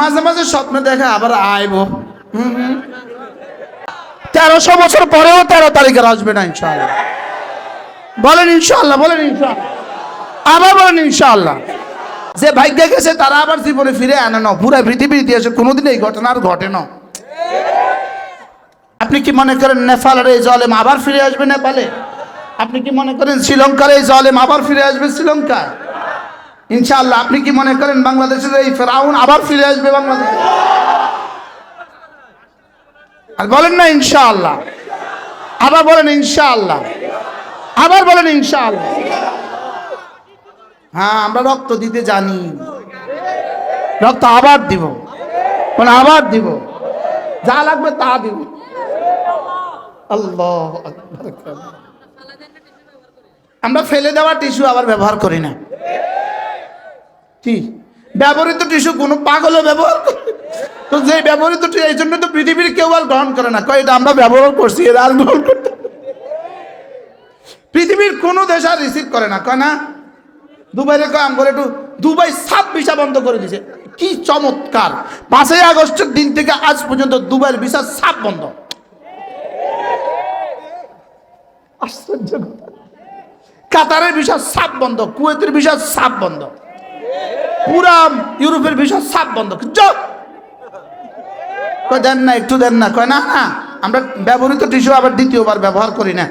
মাঝে মাঝে স্বপ্ন দেখে আবার আইব। তেরোশো বছর পরেও তেরো তারিখে আসবে না ইনশাল্লাহ বলেন ইনশাল্লাহ বলেন ইনশাল্লাহ আবার বলেন ইনশাল্লাহ যে ভাগ্যে গেছে, তারা আবার জীবনে ফিরে আনে না। পুরা পৃথিবীর ইতিহাসে কোনোদিন এই ঘটনা আর ঘটে না। আপনি কি মনে করেন নেপালের এই জলেম আবার ফিরে আসবে নেপালে? আপনি কি মনে করেন শ্রীলঙ্কার এই জলেম আবার ফিরে আসবে শ্রীলঙ্কা ইনশাআল্লাহ, আপনি কি মনে করেন বাংলাদেশের এই ফেরাউন আবার ফিরে আসবে বাংলাদেশে? আর বলেন না ইনশাআল্লাহ। আবার বলেন ইনশাআল্লাহ। আবার বলেন ইনশাআল্লাহ। হ্যাঁ আমরা রক্ত দিতে জানি। রক্ত আবার দিব। মানে আবার দিব। যা লাগবে তা দিব। আল্লাহ আমরা ফেলে দেওয়া টিস্যু আবার ব্যবহার করি না। কি? ব্যবহৃত টিস্যু, কোনো পাগলও ব্যবহার করে? তো যে ব্যবহৃত এই জন্য তো পৃথিবীর কেউ আর গ্রহণ করে না। কয়, এটা আমরা ব্যবহার করছি, এরা আর গ্রহণ করতে পৃথিবীর কোনো দেশ আর রিসিভ করে না। কয় না? দুবাইরে কয় আম করে একটু দুবাই সাত ভিসা বন্ধ করে দিছে। কি চমৎকার। পাঁচই আগস্টের দিন থেকে আজ পর্যন্ত দুবাইয়ের ভিসা সাপ বন্ধ। আশ্চর্য। কাতারের ভিসা সাপ বন্ধ, কুয়েতের ভিসা সাপ বন্ধ। পুরা ইউরোপের ভিসা সাপ বন্ধ দেন না, একটু দেন না। কয় না না, আমরা ব্যবহৃত টিস্যু আবার দ্বিতীয়বার ব্যবহার করি না।